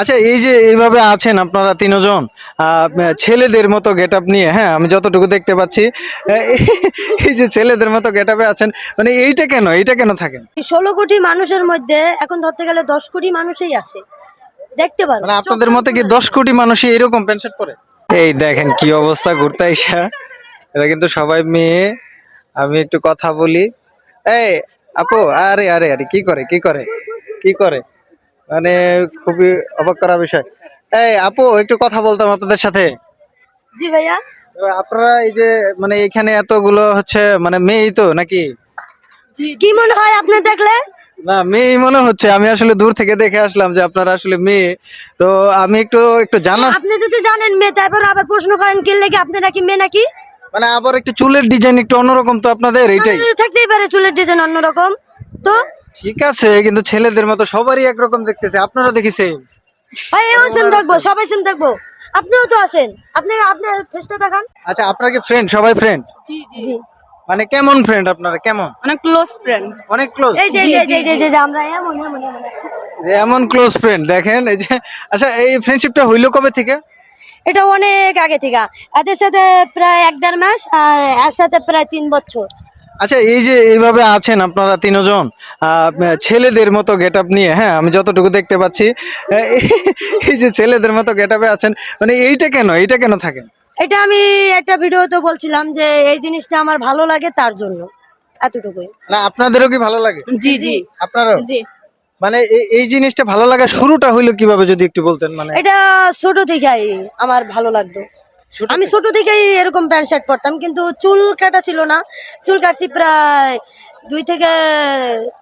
আচ্ছা এই যে এইভাবে আছেন আপনারা তিনজন ছেলেদের মতো গেট আপ নিয়ে হ্যাঁ আমি যতটুকু দেখতে পাচ্ছি এই যে ছেলেদের মতো গেট আপে আছেন মানে এইটা কেন এইটা কেন থাকেন? ষোলো কোটি মানুষের মধ্যে এখন ধরতে গেলে দশ কোটি মানুষই আছে। দেখতে পারো মানে আপনাদের মতে কি দশ কোটি মানুষই এরকম প্যান্ট শার্ট পরে? এই দেখেন কি অবস্থা ঘুরতে আইসা এটা কিন্তু সবাই মেয়ে। আমি একটু কথা বলি। এই আপু আরে আরে আরে কি করে কি করে কি করে? মানে খুবই অবাক করা বিষয়। এই আপু একটু কথা বলতাম আপনাদের সাথে। জি ভাইয়া। আপনারা এই যে মানে এখানে এতগুলো হচ্ছে মানে মেয়ে তো নাকি? কি মনে হয় আপনি দেখলে? না মেয়ে মনে হচ্ছে। আমি আসলে দূর থেকে দেখে আসলাম যে আপনারা আসলে মেয়ে। তো আমি একটু একটু জানার আপনি যদি জানেন মেয়ে তারপর আবার প্রশ্ন করেন কি লেগে আপনি নাকি মেয়ে নাকি? মানে আবার একটু চুলের ডিজাইন একটু অন্যরকম তো আপনাদের এইটাই। আমাদের থাকতেই পারে চুলের ডিজাইন অন্যরকম। তো ঠিক আছে কিন্তু ছেলেদের মতো সবারই একরকম দেখতেছে। আপনারা দেখি সেম ভাই এও সেম থাকব সবাই সেম থাকব। আপনিও তো আছেন। আপনি আপনি ফেসটা দেখান। আচ্ছা আপনারা কি ফ্রেন্ড সবাই ফ্রেন্ড জি জি। মানে কেমন ফ্রেন্ড আপনারা? কেমন? অনেক ক্লোজ ফ্রেন্ড অনেক ক্লোজ এই যে এই যে, এই যে, এই যে, এই যে আমরা এমন এমন এমন। এমন ক্লোজ ফ্রেন্ড দেখেন এই যে আচ্ছা এই ফ্রেন্ডশিপটা হইল কবে থেকে? এটা অনেক আগে থেকে। এদের সাথে প্রায় এক দেড় মাস আর এর সাথে প্রায় তিন বছর। আচ্ছা এই যে এইভাবে আছেন আপনারা তিনজন ছেলেদের মতো গেট নিয়ে হ্যাঁ আমি যতটুকু দেখতে পাচ্ছি এই যে ছেলেদের মতো গেট আপে আছেন মানে এইটা কেন এইটা কেন থাকেন? এটা আমি একটা ভিডিওতে বলছিলাম যে এই জিনিসটা আমার ভালো লাগে তার জন্য এতটুকুই। না আপনাদেরও কি ভালো লাগে? জি জি। আপনারও? জি। মানে এই- জিনিসটা ভালো লাগা শুরুটা হইল কীভাবে যদি একটু বলতেন মানে। এটা ছোট থেকেই আমার ভালো লাগতো। আমি ছোট থেকেই এরকম প্যান্ট শার্ট পরতাম কিন্তু চুল কাটা ছিল না। চুল কাটছি প্রায় দুই থেকে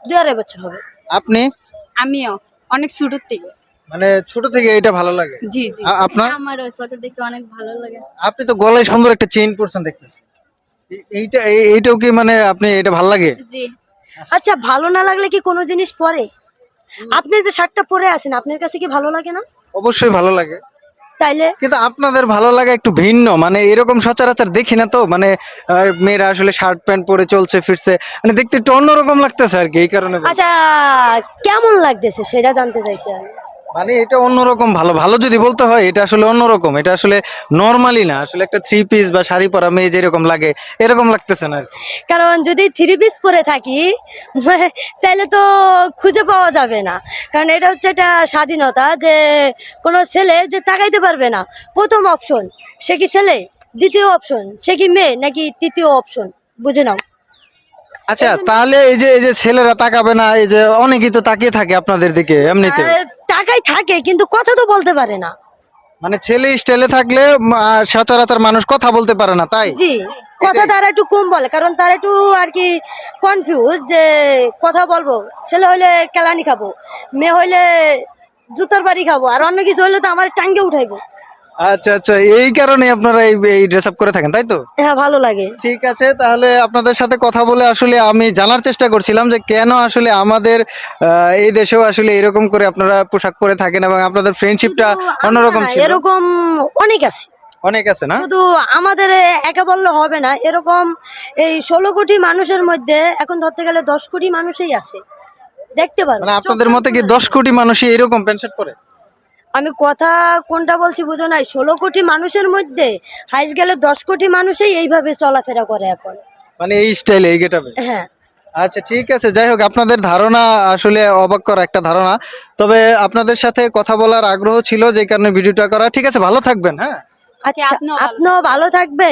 দুই আড়াই বছর হবে। আপনি? আমিও অনেক ছোট থেকে। মানে ছোট থেকে এটা ভালো লাগে? জি জি। আপনার? আমার ছোট থেকে অনেক ভালো লাগে। আপনি তো গলায় সুন্দর একটা চেইন পরছেন দেখতেছি। এইটা এই- এইটাও কি মানে আপনি এটা ভালো লাগে? জি। আচ্ছা ভালো না লাগলে কি কোনো জিনিস পরে? আপনি যে শার্টটা পরে আছেন আপনার কাছে কি ভালো লাগে না? অবশ্যই ভালো লাগে। তাইলে? কিন্তু আপনাদের ভালো লাগা একটু ভিন্ন মানে এরকম সচরাচর দেখি না তো মানে মেয়েরা আসলে শার্ট প্যান্ট পরে চলছে ফিরছে মানে দেখতে একটু অন্যরকম লাগতেছে আর কি এই কারণে আচ্ছা কেমন লাগতেছে সেটা জানতে চাইছি আমি। মানে এটা অন্যরকম ভালো ভালো যদি বলতে হয়, এটা আসলে অন্যরকম, এটা আসলে নর্মালি না, আসলে একটা থ্রি পিস বা শাড়ি পরা মেয়ে যেরকম লাগে, এরকম লাগতেছে না আর। কারণ যদি থ্রি পিস পরে থাকি তাহলে তো খুঁজে পাওয়া যাবে না। কারণ এটা হচ্ছে একটা স্বাধীনতা যে কোনো ছেলে যে তাকাইতে পারবে না। প্রথম অপশন সে কি ছেলে? দ্বিতীয় অপশন সে কি মেয়ে? নাকি তৃতীয় অপশন বুঝে নাও। আচ্ছা তাহলে এই যে এই যে ছেলেরা তাকাবে না এই যে অনেকেই তো তাকিয়ে থাকে আপনাদের দিকে এমনিতে। তাকাই থাকে কিন্তু কথা তো বলতে পারে না। মানে ছেলে স্টাইলে থাকলে সচরাচর মানুষ কথা বলতে পারে না তাই? জি কথা তারা একটু কম বলে কারণ তারা একটু আর কি কনফিউজ যে কথা বলব। ছেলে হইলে কেলানি খাব মেয়ে হইলে জুতোর বাড়ি খাব আর অন্য কিছু হইলে তো আমার টাঙ্গে উঠাইবো। আচ্ছা আচ্ছা এই কারণে আপনারা এই এই ড্রেস আপ করে থাকেন তাই তো? হ্যাঁ ভালো লাগে। ঠিক আছে তাহলে আপনাদের সাথে কথা বলে আসলে আমি জানার চেষ্টা করছিলাম যে কেন আসলে আমাদের আহ, এই দেশেও আসলে এরকম করে আপনারা পোশাক পরে থাকেন এবং আপনাদের ফ্রেন্ডশিপটা অন্যরকম আমরা ছিল। এরকম অনেক আছে। অনেক আছে না? শুধু আমাদের একা বললে হবে না এরকম এই ষোলো কোটি মানুষের মধ্যে এখন ধরতে গেলে দশ কোটি মানুষই আছে। দেখতে পারো মানে আপনাদের মতে কি দশ কোটি মানুষই এরকম প্যান্ট শার্ট পরে? আমি কথা কোনটা বলছি বুঝো নাই? ষোলো কোটি মানুষের মধ্যে হাইস গেলে দশ কোটি মানুষই এইভাবে চলাফেরা করে এখন। মানে এই স্টাইলে এই গেটাবে হ্যাঁ। আচ্ছা ঠিক আছে যাই হোক আপনাদের ধারণা আসলে অবাক করা একটা ধারণা। তবে আপনাদের সাথে কথা বলার আগ্রহ ছিল যে কারণে ভিডিওটা করা। ঠিক আছে ভালো থাকবেন হ্যাঁ? আচ্ছা আপনিও ভালো আপনিও ভালো থাকবেন।